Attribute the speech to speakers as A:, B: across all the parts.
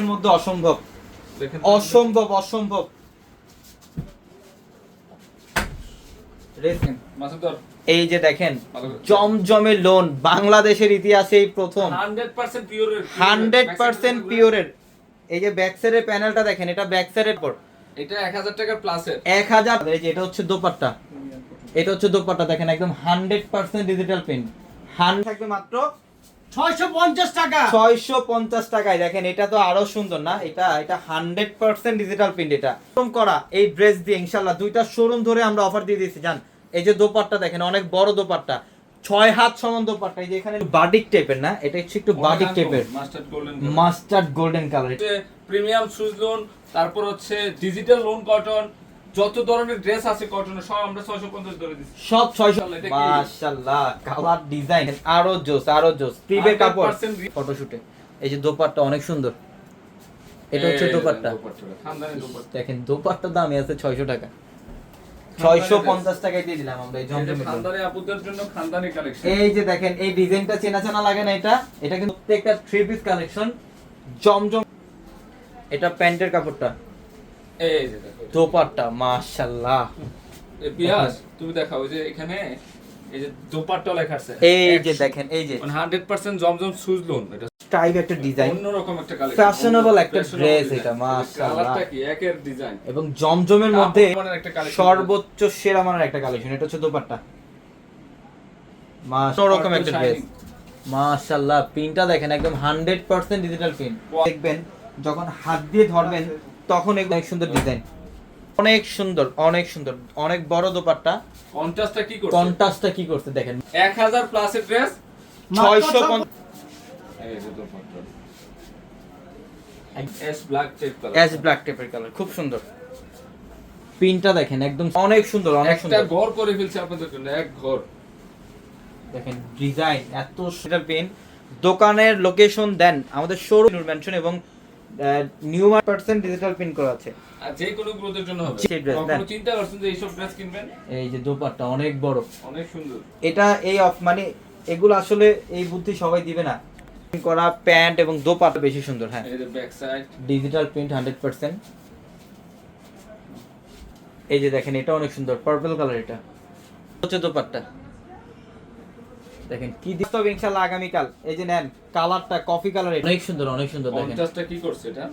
A: মধ্যে অসম্ভব। অসম্ভব অসম্ভব। এই যে দেখেন জমজমে লোন বাংলাদেশের ইতিহাসে এই প্রথম। হান্ড্রেড পার্সেন্ট পিওরের এই যে ব্যাক সাইডের প্যানেলটা দেখেন এটা ব্যাক সাইডের পর।
B: এটা 1000 টাকার প্লাসের
A: এক হাজার এই যে এটা হচ্ছে দোপাট্টা। এটা হচ্ছে দোপাট্টা দেখেন একদম হান্ড্রেড পার্সেন্ট ডিজিটাল প্রিন্ট হান থাকবে মাত্র
C: ছয়শো পঞ্চাশ টাকা।
A: ছয়শো পঞ্চাশ টাকায় দেখেন এটা তো আরও সুন্দর না? এটা এটা হান্ড্রেড পার্সেন্ট ডিজিটাল প্রিন্ট এটা। শোরুম করা এই ড্রেস দিয়ে ইনশাল্লাহ দুইটা শোরুম ধরে আমরা অফার দিয়ে দিয়েছি জান। এই যে দোপাট্টা দেখেন অনেক বড় দোপাট্টা। ছয় হাত সমান দোপাট্টা এই যে এখানে টাইপের না? এটা হচ্ছে একটু বাডিক টাইপের
B: mustard golden
A: mustard golden colour
B: premium সুজ লোন তারপর হচ্ছে ডিজিটাল লোন কটন যত ধরনের ড্রেস আছে কটনের সব আমরা 650 ধরে দিচ্ছি
A: সব
B: মাশাআল্লাহ,
A: কালার ডিজাইন আরও জোস আরও জোস। প্রিপের কাপড়। ফটোশুটে এই যে দোপাট্টা অনেক সুন্দর। এটা হচ্ছে দোপাট্টা।
B: দোপাট্টা।
A: দেখেন দোপাট্টার দামই আছে ছয়শো টাকা। ছয়শো পঞ্চাশ টাকায় দিয়ে দিলাম আমরা এই জমজমের জন্য।
B: খানদানি আপুদের জন্য খানদানি কালেকশন
A: এই যে দেখেন এই ডিজাইনটা চেনা চেনা লাগে না এটা? এটা কিন্তু প্রত্যেকটা থ্রি পিস কালেকশন জমজম এটা প্যান্টের কাপড়টা।
B: এই যে
A: দোপাট্টা মাশাআল্লাহ।
B: পিয়াস তুমি দেখাও যে এখানে এই যে দোপাট্টা লেখা আছে।
A: এই যে দেখেন এই যে।
B: মানে 100% জমজম সুজ লোন এটা
A: টাইপ একটা ডিজাইন
B: অন্যরকম একটা কালেকশন
A: Fashionable একটা dress এটা, মাশাআল্লাহ।
B: কালারটা কি? একের ডিজাইন
A: এবং জমজমের মধ্যে
B: একটা
A: সর্বোচ্চ সেরা মানের একটা কালেকশন এটা হচ্ছে দোপাট্টা। রকম একটা ড্রেস মাশাআল্লাহ প্রিন্টটা দেখেন একদম 100% ডিজিটাল প্রিন্ট দেখবেন যখন হাত দিয়ে ধরবেন তখন এগুলো অনেক সুন্দর ডিজাইন অনেক সুন্দর অনেক সুন্দর অনেক বড় দোপাট্টা।
B: কন্ট্রাস্টটা কি করছে?
A: কন্ট্রাস্টটা কি করছে দেখেন।
B: 1000 প্লাসের ড্রেস
A: 650
B: এই যে dupatta. S black tape colour
A: ash black টেপের কালার খুব সুন্দর। প্রিন্টটা দেখেন একদম অনেক সুন্দর অনেক সুন্দর
B: একটা
A: সুন্দর।
B: ঘর করে ফেলছে আপনাদের জন্য এক ঘর।
A: দেখেন ডিজাইন এত সেটা পেন। দোকানের লোকেশন দেন আমাদের শোরুম মেনশন এবং নিউ পার্সেন্ট ডিজিটাল প্রিন্ট করা আছে।
B: আর যে কোনো গ্রোথের জন্য হবে।
A: সেই
B: কখনো চিন্তা করছেন যে এইসব ড্রেস কিনবেন?
A: এই যে দোপাট্টা অনেক বড়।
B: অনেক সুন্দর।
A: এটা এই অফ মানে এগুলো আসলে এই বুদ্ধি সবাই দিবে না। করা প্যান্ট এবং দোপাট্টা বেশি সুন্দর হ্যাঁ।
B: Back side
A: digital print hundred percent এই যে দেখেন এটা অনেক সুন্দর। পার্পল কালার এটা হচ্ছে দোপাট্টা। দেখেন কি দিতে হবে ইনশাল্লাহ আগামীকাল এই যে নেন কালারটা কফি কালার অনেক সুন্দর অনেক সুন্দর দেখেন।
B: কন্ট্রাস্টটা কি করছে এটা?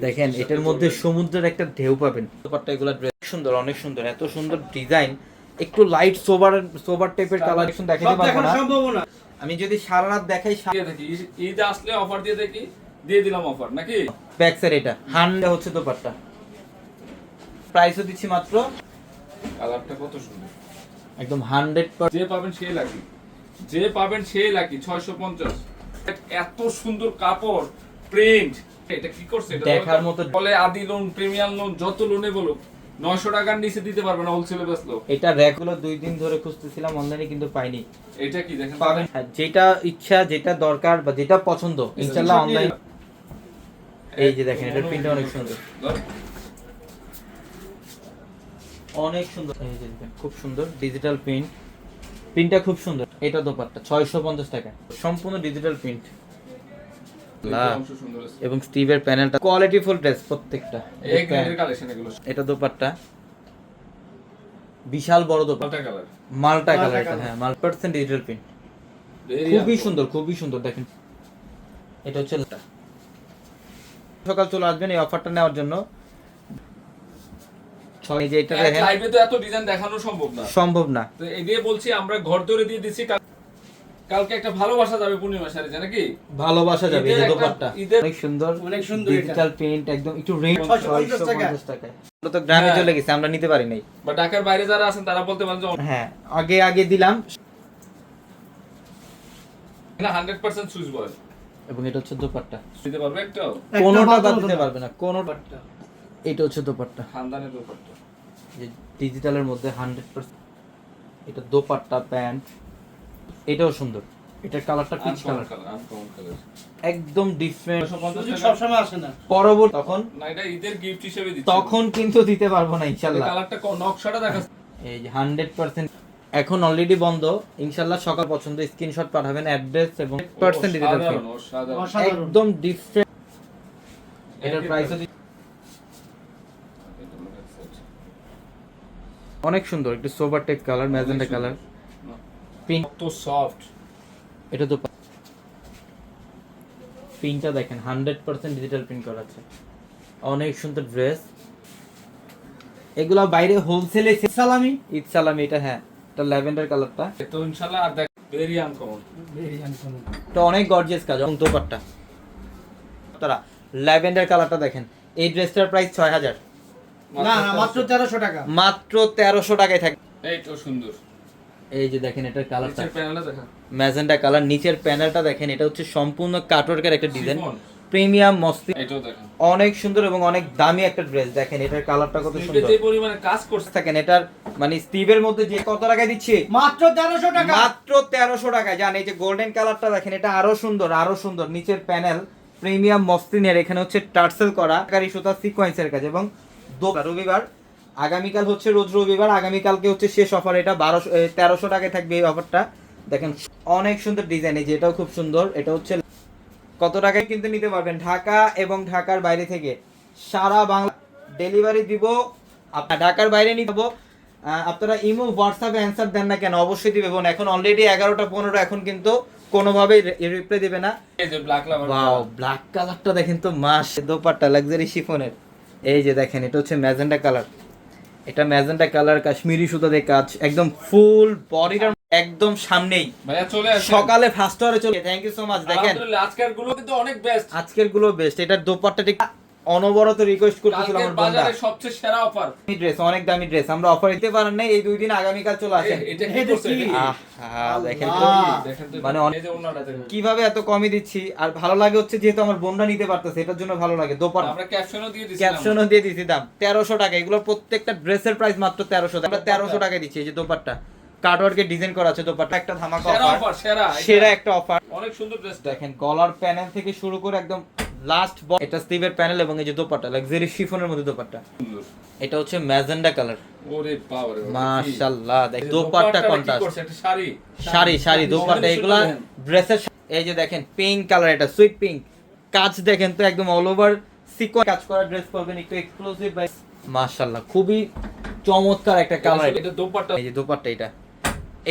A: দেখেন এটার মধ্যে সমুদ্রের একটা ঢেউ পাবেন। দোপাট্টা এগুলো সুন্দর অনেক সুন্দর এত সুন্দর ডিজাইন। একটু লাইট সোবার সোবার টাইপের কালারেশন দেখাতে
C: সব
A: পারব না। আমি যদি সারা রাত দেখাই
B: দেখি ঈদ- আসলে অফার দিয়ে দেখি দিয়ে দিলাম অফার নাকি?
A: ব্যাক সাইড এটা হান্ড্রেড হচ্ছে দোপাট্টা। প্রাইসও দিচ্ছি মাত্র।
B: কালারটা কত সুন্দর।
A: একদম হান্ড্রেড
B: যে পাবেন সেই লাকি। যে পাবেন সেই লাকি 650 এত সুন্দর কাপড় প্রিন্ট এটা কি করছে?
A: দেখার মতো-
B: বলে আদি লোন প্রিমিয়াম লোন যত লোনে বলুক 900 টাকার নিচে দিতে পারবে না হোলসেলে বেচলো
A: এটা র্যাকগুলো দুই দিন ধরে খুঁজতেছিলাম অনলাইনে কিন্তু পাইনি।
B: এটা কি দেখেন?
A: পাবেন। যেটা ইচ্ছা যেটা দরকার বা যেটা পছন্দ ইনশাল্লাহ অনলাইন এই যে দেখেন এটার প্রিন্টটা অনেক সুন্দর। অনেক সুন্দর। এই যে দেখেন খুব সুন্দর ডিজিটাল প্রিন্ট প্রিন্টটা খুব সুন্দর। এটা দোপাট্টা ছয়শো পঞ্চাশ টাকা। সম্পূর্ণ ডিজিটাল প্রিন্ট
B: সুন্দর
A: এবং স্টিভের প্যানেলটা কোয়ালিটি ফুল ড্রেস প্রত্যেকটা। এটা দোপাট্টা। বিশাল বড় দোপাট্টা।
B: কালার
A: মালটা কালার। হ্যাঁ মাল পার্সেন্ট ডিজিটাল প্রিন্ট খুবই সুন্দর খুবই সুন্দর দেখেন। এটা হচ্ছে। সকাল চলে আসবেন এই অফারটা নেওয়ার জন্য। এই যে এটা দেখেন।
B: লাইভে তো এত ডিজাইন দেখানো সম্ভব না।
A: সম্ভব না।
B: তো এই দিয়ে বলছি আমরা ঘর ধরে দিয়ে দিচ্ছি কালকে একটা ভালোবাসা যাবে পূর্ণিমা শাড়িতে নাকি?
A: ভালোবাসা যাবে এই যে দোপাট্টা। অনেক সুন্দর
C: অনেক সুন্দর
A: ডিজিটাল প্রিন্ট একদম একটু রেট
C: 650 টাকা।
A: আমরা তো গ্রামে
B: হ্যাঁ।
A: চলে গেছে আমরা নিতে পারি নাই।
B: বা ঢাকার বাইরে যারা আছেন তারা বলতে পারেন
A: হ্যাঁ আগে আগে দিলাম।
B: না হান্ড্রেড পার্সেন্ট সুইচ বয়।
A: এবং এটা হচ্ছে দোপাট্টা।
B: দিতে পারবে
C: একটা
A: কোনোটা দিতে পারবে না কোনো এটা হচ্ছে দোপাট্টা।
B: খানদানের ব্যাপারটা
A: যে ডিজিটালের মধ্যে হান্ড্রেড পার্সেন্ট এটা দোপাট্টা প্যান্ট এটাও সুন্দর। এটার কালারটা পিচ কালার। একদম ডিফারেন্ট
C: সবসময় আসে না।
A: পরবর্তী তখন
B: না এটা ঈদের গিফট হিসেবে দিচ্ছি।
A: তখন কিন্তু দিতে পারব না ইনশাল্লাহ।
B: কালারটা নকশাটা দেখা
A: এই যে হান্ড্রেড পার্সেন্ট এখন অলরেডি বন্ধ। ইনশাল্লাহ সকাল পছন্দ। স্ক্রিনশট পাঠাবেন অ্যাড্রেস এবং ডিজিটাল। একদম ডিফারেন্ট এটার প্রাইস অনেক সুন্দর একটু সোবার টেক কালার ম্যাজেন্টা কালার পিঙ্ক
B: কত সফট
A: এটা তো প্রিন্টটা দেখেন হান্ড্রেড পার্সেন্ট ডিজিটাল প্রিন্ট করা আছে। অনেক সুন্দর ড্রেস এগুলা বাইরে হোলসেলে
C: সালামি
A: ঈদ সালামি এটা হ্যাঁ এটা ল্যাভেন্ডার কালারটা
B: তো ইনশাআল্লাহ আর দেখ ভেরি আনকমন
A: এটা অনেক গর্জিয়াস কাজ এবং দোপাট্টা। তারা ল্যাভেন্ডার কালারটা দেখেন এই ড্রেসটার প্রাইস ছয় হাজার।
C: না না মাত্র টাকা।
A: টাকায় থাকে
B: এই তো সুন্দর।
A: এই যে দেখেন এটার কালারটা
B: নিচের প্যানেলটা দেখা।
A: ম্যাজেন্টা কালার নিচের প্যানেলটা দেখেন এটা হচ্ছে সম্পূর্ণ কাটওয়ার্কের একটা ডিজাইন প্রিমিয়াম মস্তি
B: এটাও
A: অনেক সুন্দর এবং অনেক দামি একটা ড্রেস দেখেন এটার কালারটা কত সুন্দর।
B: যে পরিমাণে কাজ করছে।
A: থাকেন এটার মানে স্টিভের মধ্যে যে কত টাকায় দিচ্ছি?
C: মাত্র তেরোশো টাকা।
A: মাত্র তেরোশো টাকায় জান এই যে গোল্ডেন কালারটা দেখেন এটা আরও সুন্দর আরও সুন্দর। নিচের প্যানেল প্রিমিয়াম মসলিনের এখানে হচ্ছে টার্সেল করা কারি সুতা সিকোয়েন্সের কাজ। এবং রবিবার আগামীকাল হচ্ছে রোজ রবিবার আগামীকালকে হচ্ছে শেষ অফার এটা বারোশো তেরোশো টাকায় থাকবে এই অফারটা দেখেন অনেক সুন্দর ডিজাইন এই যে এটাও খুব সুন্দর। এটা হচ্ছে কত টাকায় কিন্তু নিতে পারবেন? ঢাকা এবং ঢাকার বাইরে থেকে সারা বাংলা ডেলিভারি দিব। আপনার ঢাকার বাইরে নিতে আহ, আপনারা ইমো হোয়াটসঅ্যাপে অ্যান্সার দেন না কেন? অবশ্যই দিবে বোন। এখন অলরেডি এগারোটা পনেরো এখন কিন্তু কোনোভাবেই রিপ্লাই দিবে না।
B: ব্ল্যাক
A: ব্ল্যাক কালারটা দেখেন তো মাস দোপাট্টা লাক্সারি শিফনের এই যে দেখেন এটা হচ্ছে ম্যাজেন্টা কালার। এটা ম্যাজেন্টা কালার কাশ্মীরি সুতাতে কাজ একদম ফুল বডিটার একদম সামনেই।
B: ভাইয়া চলে আসে
A: সকালে ফার্স্ট আওয়ারে চলে থ্যাংক ইউ সো মাচ দেখেন।
B: আজকেরগুলো কিন্তু অনেক বেস্ট
A: আজকেরগুলো বেস্ট এটার দোপাট্টা ঠিক অনবরত রিকোয়েস্ট করতেছিল আমার বন্ধা।
B: বাজারে সবচেয়ে সেরা অফার
A: দামি ড্রেস অনেক দামি ড্রেস আমরা অফার দিতে পারেন না এই দুই দিন আগামীকাল চলে আসেন।
B: এটা কি
A: দেখেন তো।
B: তো
A: মানে অনেক-
B: এই যে ওনাটা দেখেন।
A: কীভাবে এত কমই দিচ্ছি? আর ভালো লাগে হচ্ছে যেহেতু আমার বোনরা নিতে পারতেছে এটার জন্য ভালো লাগে। দোপাট্টা।
B: আমরা ক্যাপশনও দিয়ে দিছিলাম।
A: ক্যাপশনও দিয়ে দিছি দাম। তেরোশো টাকা। এগুলো প্রত্যেকটা ড্রেসের প্রাইস মাত্র তেরোশো আমরা তেরোশো টাকা দিচ্ছি এই যে কাটওয়ার্কের ডিজাইন করা আছে দোপাট্টা। একটা ধামাকা
B: সেরা
A: অফার
B: অফার সেরা।
A: সেরা একটা অফার
B: অনেক সুন্দর ড্রেস
A: দেখেন কলার প্যানেল থেকে শুরু করে একদম লাস্ট এটা স্টিভের প্যানেল এবং এই যে দোপাট্টা লাক্সারি শিফনের মধ্যে দোপাট্টা। এটা হচ্ছে ম্যাজেন্ডা কালার
B: ওরে বাবা রে বাবা, কি?
A: মাশাআল্লাহ দেখ দোপাট্টা কন্ট্রাস্ট
B: করছে? একটা শাড়ি।
A: শাড়ি শাড়ি দোপাট্টা এগুলা ড্রেসের এই যে দেখেন পিঙ্ক কালার এটা সুইট পিঙ্ক কাজ দেখেন তো একদম অল ওভার সিকোয়েন্স কাজ করা ড্রেস পরবেন একটু এক্সক্লুসিভ বাই মাশাআল্লাহ খুবই চমৎকার একটা কালার
B: এটা দোপাট্টা।
A: এই যে দোপাট্টা এটা।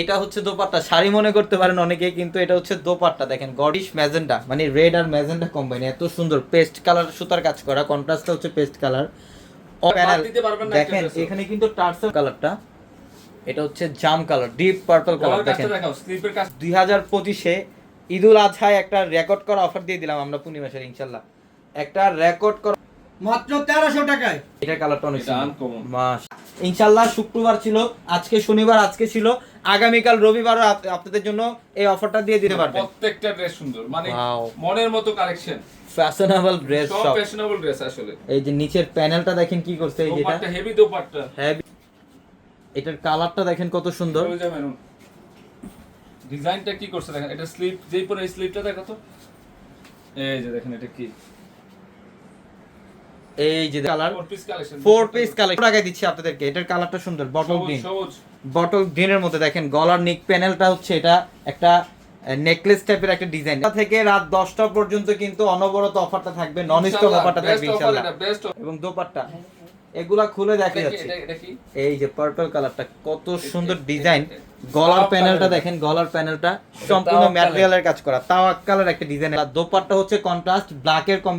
A: এটা হচ্ছে দোপাট্টা। শাড়ি মনে করতে পারেন অনেকে কিন্তু এটা হচ্ছে দোপাট্টা। দেখেন গডিশ ম্যাজেন্টা মানে রেড আর ম্যাজেন্টা কম্বাইন এত সুন্দর পেস্ট কালার সুতার কাজ করা কন্ট্রাস্টটা হচ্ছে পেস্ট কালার। দেখেন এখানে কিন্তু টার্সেল কালারটা এটা হচ্ছে জাম কালার ডিপ পার্পল কালার দেখেন। দুই হাজার পঁচিশে ঈদুল আজহায় একটা রেকর্ড করা অফার দিয়ে দিলাম আমরা পূর্ণিমাসের ইনশাল্লাহ একটা রেকর্ড করা
C: মাত্র তেরোশো টাকায়।
A: এটার কালারটা অনেক
B: এটা
A: ইনশাল্লাহ শুক্রবার ছিল আজকে শনিবার আজকে ছিল। আগামীকাল রবিবারও আপনাদের জন্য এই অফারটা দিয়ে দিতে পারবেন
B: প্রত্যেকটা ড্রেস সুন্দর মানে মনের মতো কালেকশন
A: ফ্যাশনেবল ড্রেস
B: সব ফ্যাশনেবল ড্রেস আসলে
A: এই যে নিচের প্যানেলটা দেখেন কি করছে এই যেটা
B: হেভি দোপাট্টা
A: হ্যাঁ এটার কালারটা দেখেন কত সুন্দর
B: ডিজাইনটা কি করছে দেখেন এটা স্লিপ যেই পরে স্লিপটা দেখো তো এই যে দেখেন এটা কি
A: এই যে colour
B: four piece collection
A: four piece collection টাকায় দিচ্ছি আপনাদেরকে এটার কালারটা সুন্দর বটল গ্রিন
B: সবুজ
A: বটল গ্রিনের মধ্যে দেখেন গলার নিক প্যানেলটা হচ্ছে এটা একটা নেকলেস টাইপের একটা ডিজাইন থেকে রাত দশটা পর্যন্ত কিন্তু অনবরত অফারটা থাকবে নন স্টপ অফারটা থাকবে ইনশাআল্লাহ এবং দোপাট্টা এগুলা খুলে দেখা যাচ্ছে এই যে পার্পল কালারটা কত সুন্দর ডিজাইন গলার প্যানেলটা দেখেন গলার প্যানেলটা সম্পূর্ণ ম্যাটেরিয়ালের কাজ করা তাওয়াক কালার একটা ডিজাইন আর দোপাট্টা হচ্ছে কন্ট্রাস্ট ব্ল্যাক এর কম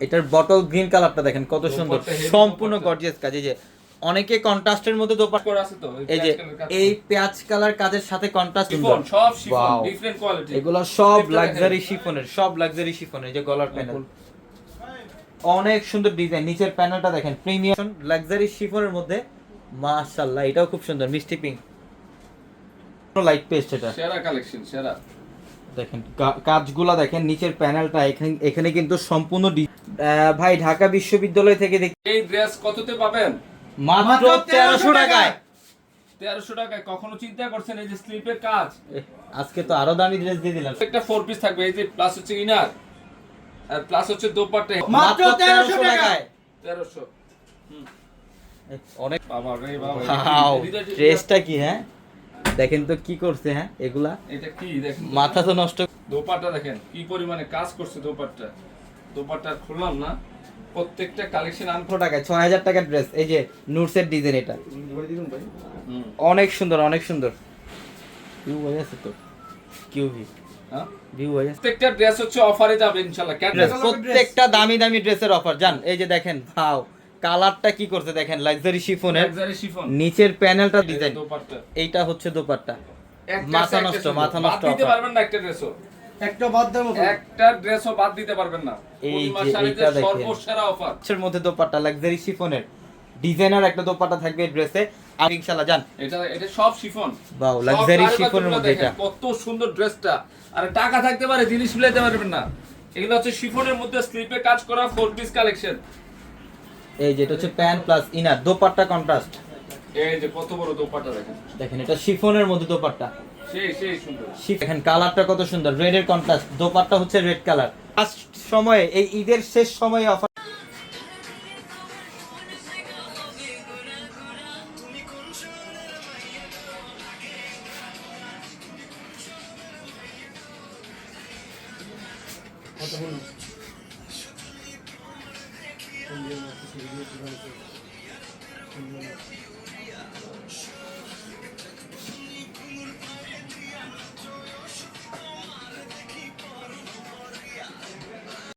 A: এটার বটল গ্রিন কালারটা দেখেন কত সুন্দর সম্পূর্ণ। গর্জিয়াস কাজ এই যে অনেকে কন্ট্রাস্টের মধ্যে দোপাট্টা
B: করে আছে তো
A: এই যে এই পেঁয়াজ কালার কাজের সাথে কন্ট্রাস্ট
B: শিফন সব শিফন. ডিফারেন্ট কোয়ালিটি
A: এগুলো সব লাক্সারি শিফনের সব লাক্সারি শিফনের যে গলার প্যানেল অনেক সুন্দর ডিজাইন নিচের প্যানেলটা দেখেন প্রিমিয়াম লাক্সারি শিফনের মধ্যে মাশাআল্লাহ এটাও খুব সুন্দর মিষ্টি পিঙ্ক লাইট পেস্ট এটা।
B: সেরা কালেকশন সেরা।
A: দেখেন কাজগুলা দেখেন নিচের প্যানেলটা এখানে এখানে কিন্তু সম্পূর্ণ ভাই ঢাকা বিশ্ববিদ্যালয় থেকে দেখি
B: এই ড্রেস কততে পাবেন?
A: মাত্র তেরোশো টাকায়।
B: তেরোশো টাকায় কখনো চিন্তা করছেন এই যে স্লিপের কাজ?
A: আজকে তো আরও দামি ড্রেস দিয়ে দিলাম।
B: একটা ফোর পিস থাকবে এই যে প্লাস হচ্ছে ইনার আর প্লাস হচ্ছে দোপাট্টা।
C: মাত্র 1300 টাকায়।
B: তেরোশো।
A: অনেক
B: বাবা রে বাবা
A: ড্রেসটা কি হ্যাঁ? দেখেন তো কি করছে হ্যাঁ এগুলা।
B: এটা কি দেখেন।
A: মাথা তো নষ্ট
B: দোপাট্টা দেখেন কি পরিমাণে কাজ করছে দোপাট্টা। দোপাট্টা খুললাম না। প্রত্যেকটা কালেকশন আন
A: কত টাকায় ছয় হাজার টাকার ড্রেস এই যে নুটসের ডিজাইন এটা। অনেক সুন্দর অনেক সুন্দর। ভিউ হয়ে আছে তো। কিউ ভি
B: হ্যাঁ?
A: ভিউ হয়ে আছে।
B: প্রত্যেকটা ড্রেস হচ্ছে অফারে যাবে ইনশাআল্লাহ
A: ড্রেস প্রত্যেকটা দামি দামি ড্রেসের অফার জান এই যে দেখেন ভাও কালারটা কি করছে দেখেন লাক্সারি শিফনের
B: লাক্সারি শিফন
A: নিচের প্যানেলটা ডিজাইন
B: দোপাট্টা।
A: এইটা হচ্ছে দোপাট্টা। মাথা নষ্ট, মাথা নষ্ট
B: দিতে পারবেন না একটা ড্রেসও
C: একটা বাদ দেওয়ার মতো
B: একটা ড্রেসও বাদ দিতে পারবেন না।
A: এই যে দেখেন।
B: সর্বসেরা অফার
A: এর মধ্যে দোপাট্টা? লাক্সারি শিফনের ডিজাইনার একটা দোপাট্টা থাকবে ড্রেসে আমি ইনশাআল্লাহ জান
B: এটা এটা সব শিফন
A: বাও লাক্সারি শিফনের মধ্যে এটা।
B: কত সুন্দর ড্রেসটা আর টাকা থাকতে পারে জিনিস মিলাইতে পারবেন না। এগুলো হচ্ছে শিফনের মধ্যে স্লিপে কাজ করা ফোর পিস কালেকশন
A: এই যে এটা হচ্ছে pant plus inner dupatta contrast
B: এই যে কত বড় দোপাট্টা দেখেন।
A: দেখেন এটা শিফনের মধ্যে দোপাট্টা। দেখেন কালারটা কত সুন্দর। রেড এর কন্ট্রাস্ট দোপাট্টা হচ্ছে রেড কালার ফার্স্ট সময়ে এই ঈদের শেষ সময়ে অফার